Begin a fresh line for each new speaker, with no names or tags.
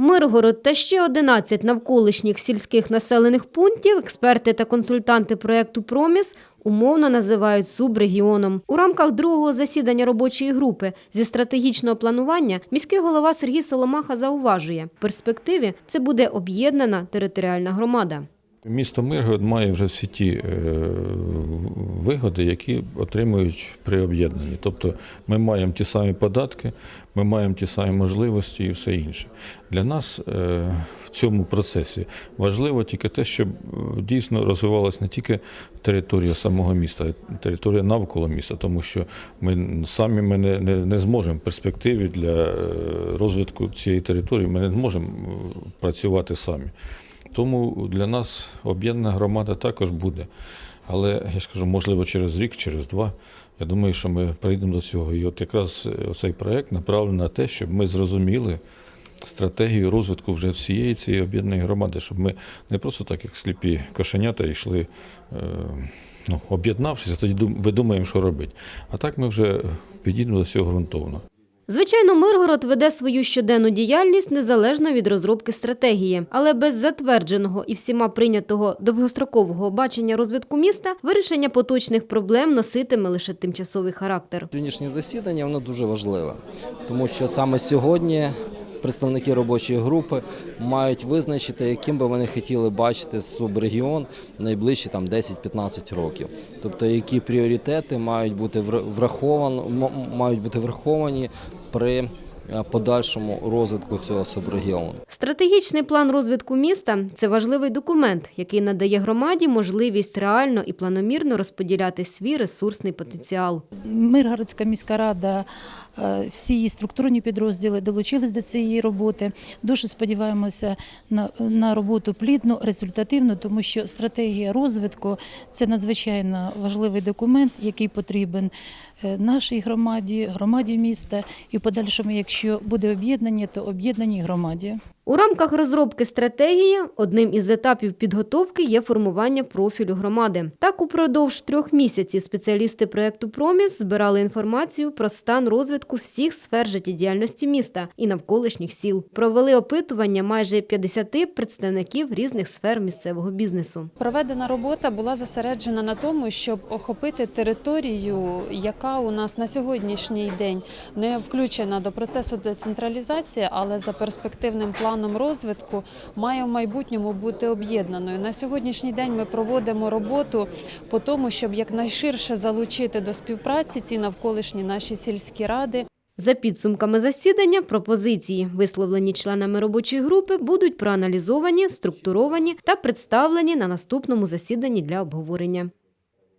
Миргород та ще 11 навколишніх сільських населених пунктів експерти та консультанти проєкту «Проміс» умовно називають субрегіоном. У рамках другого засідання робочої групи зі стратегічного планування міський голова Сергій Соломаха зауважує, в перспективі це буде об'єднана територіальна громада.
Місто Миргород має вже всі ті е, вигоди, які отримують при об'єднанні. Тобто ми маємо ті самі податки, ми маємо ті самі можливості і все інше. Для нас е, в цьому процесі важливо тільки те, щоб е, дійсно розвивалася не тільки територія самого міста, а й територія навколо міста, тому що ми самі ми не, не, не зможемо в перспективі для розвитку цієї території, ми не зможемо працювати самі. Тому для нас об'єднана громада також буде. Але я ж кажу, можливо, через рік, через два. Я думаю, що ми прийдемо до цього. І от якраз е, цей проект направлений на те, щоб ми зрозуміли стратегію розвитку вже всієї цієї об'єднаної громади, щоб ми не просто так, як сліпі кошенята, йшли, е, ну, об'єднавшись, тоді дум- видумаємо, що робити. А так ми вже підійдемо до цього ґрунтовно.
Звичайно, Миргород веде свою щоденну діяльність незалежно від розробки стратегії, але без затвердженого і всіма прийнятого довгострокового бачення розвитку міста вирішення поточних проблем носитиме лише тимчасовий характер.
Сьогоднішнє засідання воно дуже важливе, тому що саме сьогодні представники робочої групи мають визначити, яким би вони хотіли бачити субрегіон найближчі там 10-15 років. Тобто, які пріоритети мають бути вра- враховані, мають бути враховані при е, подальшому розвитку цього субрегіону.
Стратегічний план розвитку міста це важливий документ, який надає громаді можливість реально і планомірно розподіляти свій ресурсний потенціал.
Миргородська міська рада, всі її структурні підрозділи долучились до цієї роботи. Дуже сподіваємося на, на роботу плідну, результативну, тому що стратегія розвитку це надзвичайно важливий документ, який потрібен е, нашій громаді, громаді міста, і в подальшому, якщо буде об'єднання, то об'єднаній громаді.
У рамках розробки стратегії одним із етапів підготовки є формування профілю громади. Так, упродовж трьох місяців спеціалісти проєкту «Проміс» збирали інформацію про стан розвитку всіх сфер життєдіяльності міста і навколишніх сіл. Провели опитування майже 50 представників різних сфер місцевого бізнесу.
Проведена робота була зосереджена на тому, щоб охопити територію, яка у нас на сьогоднішній день не включена до процесу децентралізації, але за перспективним планом розвитку має в майбутньому бути об'єднаною. На сьогоднішній день ми проводимо роботу по тому, щоб якнайширше залучити до співпраці ці навколишні наші сільські ради.
За підсумками засідання, пропозиції, висловлені членами робочої групи, будуть проаналізовані, структуровані та представлені на наступному засіданні для обговорення.